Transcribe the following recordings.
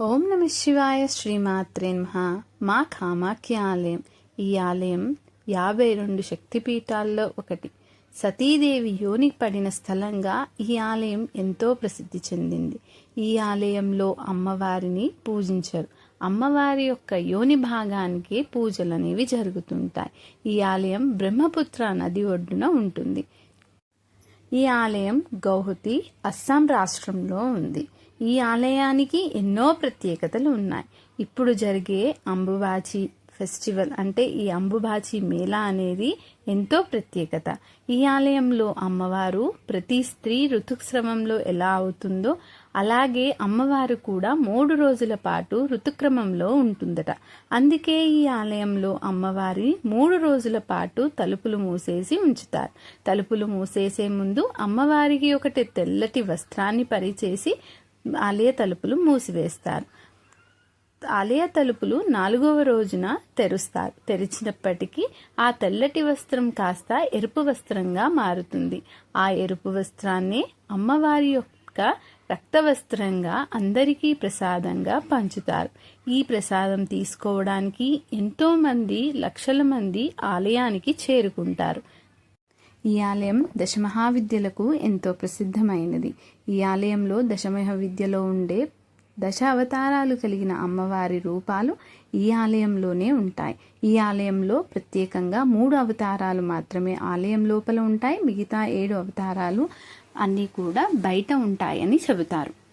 ఓం నమ శివాయ శ్రీమాత్రే నమః. మా కామాఖ్య ఆలయం ఈ ఆలయం యాభై రెండు శక్తిపీఠాల్లో ఒకటి. సతీదేవి యోని పడిన స్థలంగా ఈ ఆలయం ఎంతో ప్రసిద్ధి చెందింది. ఈ ఆలయంలో అమ్మవారిని పూజించరు. అమ్మవారి యొక్క యోని భాగానికి పూజలు అనేవి జరుగుతుంటాయి. ఈ ఆలయం బ్రహ్మపుత్ర నది ఒడ్డున ఉంటుంది. ఈ ఆలయం గౌహతి అస్సాం రాష్ట్రంలో ఉంది. ఈ ఆలయానికి ఎన్నో ప్రత్యేకతలు ఉన్నాయి. ఇప్పుడు జరిగే అంబుబాచి ఫెస్టివల్ అంటే ఈ అంబుబాచి మేళా అనేది ఎంతో ప్రత్యేకత. ఈ ఆలయంలో అమ్మవారు ప్రతి స్త్రీ ఋతుక్రమంలో ఎలా అవుతుందో అలాగే అమ్మవారు కూడా మూడు రోజుల పాటు ఋతుక్రమంలో ఉంటుందట. అందుకే ఈ ఆలయంలో అమ్మవారి మూడు రోజుల పాటు తలుపులు మూసేసి ఉంచుతారు. తలుపులు మూసేసే ముందు అమ్మవారికి ఒకటి తెల్లటి వస్త్రాన్ని పరిచేసి ఆలయ తలుపులు మూసివేస్తారు. ఆలయ తలుపులు నాలుగవ రోజున తెరుస్తారు. తెరిచినప్పటికీ ఆ తెల్లటి వస్త్రం కాస్త ఎరుపు వస్త్రంగా మారుతుంది. ఆ ఎరుపు వస్త్రాన్ని అమ్మవారి యొక్క రక్త వస్త్రంగా అందరికీ ప్రసాదంగా పంచుతారు. ఈ ప్రసాదం తీసుకోవడానికి ఎంతో మంది లక్షల మంది ఆలయానికి చేరుకుంటారు. ఈ ఆలయం దశమహావిద్యలకు ఎంతో ప్రసిద్ధమైనది. ఈ ఆలయంలో దశమహావిద్యలో ఉండే దశ అవతారాలు కలిగిన అమ్మవారి రూపాలు ఈ ఆలయంలోనే ఉంటాయి. ఈ ఆలయంలో ప్రత్యేకంగా మూడు అవతారాలు మాత్రమే ఆలయం లోపల ఉంటాయి. మిగతా ఏడు అవతారాలు అన్నీ కూడా బయట ఉంటాయని చెబుతారు.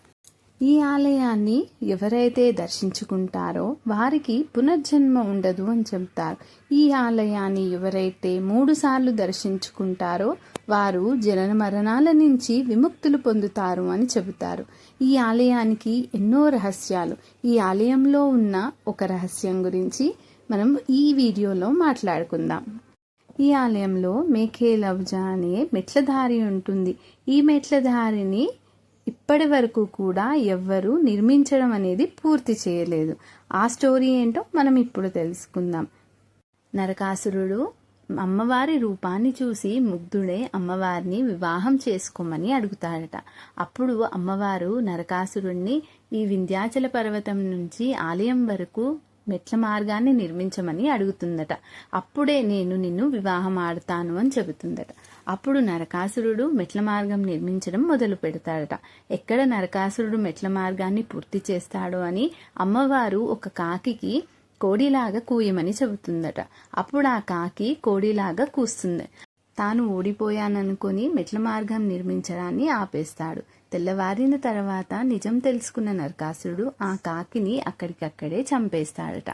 ఈ ఆలయాన్ని ఎవరైతే దర్శించుకుంటారో వారికి పునర్జన్మ ఉండదు అని చెబుతారు. ఈ ఆలయాన్ని ఎవరైతే మూడు సార్లు దర్శించుకుంటారో వారు జనన మరణాల నుంచి విముక్తులు పొందుతారు అని చెబుతారు. ఈ ఆలయానికి ఎన్నో రహస్యాలు. ఈ ఆలయంలో ఉన్న ఒక రహస్యం గురించి మనం ఈ వీడియోలో మాట్లాడుకుందాం. ఈ ఆలయంలో మేకే లవ్జా అనే మెట్లధారి ఉంటుంది. ఈ మెట్లధారిని ఇప్పటి వరకు కూడా ఎవ్వరూ నిర్మించడం అనేది పూర్తి చేయలేదు. ఆ స్టోరీ ఏంటో మనం ఇప్పుడు తెలుసుకుందాం. నరకాసురుడు అమ్మవారి రూపాన్ని చూసి ముగ్ధుడే అమ్మవారిని వివాహం చేసుకోమని అడుగుతాడట. అప్పుడు అమ్మవారు నరకాసురుణ్ణి ఈ వింధ్యాచల పర్వతం నుంచి ఆలయం వరకు మెట్ల మార్గాన్ని నిర్మించమని అడుగుతుందట. అప్పుడే నేను నిన్ను వివాహం ఆడతాను అని చెబుతుందట. అప్పుడు నరకాసురుడు మెట్ల మార్గం నిర్మించడం మొదలు పెడతాడట. ఎక్కడ నరకాసురుడు మెట్ల మార్గాన్ని పూర్తి చేస్తాడు అని అమ్మవారు ఒక కాకికి కోడిలాగా కూయమని చెబుతుందట. అప్పుడు ఆ కాకి కోడిలాగా కూస్తుంది. తాను ఓడిపోయాననుకుని మెట్ల మార్గం నిర్మించడాన్ని ఆపేస్తాడు. తెల్లవారిన తర్వాత నిజం తెలుసుకున్న నరకాసురుడు ఆ కాకిని అక్కడికక్కడే చంపేస్తాడట.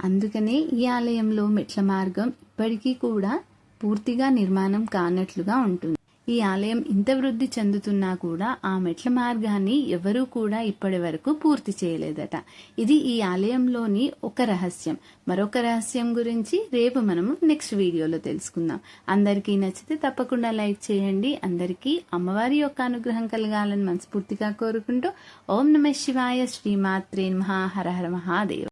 అందుకనే ఈ ఆలయంలో మెట్ల మార్గం ఇప్పటికీ కూడా పూర్తిగా నిర్మాణం కానట్లుగా ఉంటుంది. ఈ ఆలయం ఇంత వృద్ధి చెందుతున్నా కూడా ఆ మెట్ల మార్గాన్ని ఎవరూ కూడా ఇప్పటి వరకు పూర్తి చేయలేదట. ఇది ఈ ఆలయంలోని ఒక రహస్యం. మరొక రహస్యం గురించి రేపు మనము నెక్స్ట్ వీడియోలో తెలుసుకుందాం. అందరికీ నచ్చితే తప్పకుండా లైక్ చేయండి. అందరికీ అమ్మవారి యొక్క అనుగ్రహం కలగాలని మనస్ఫూర్తిగా కోరుకుంటూ ఓం నమ శివాయ శ్రీమాత్రే మహా హర హర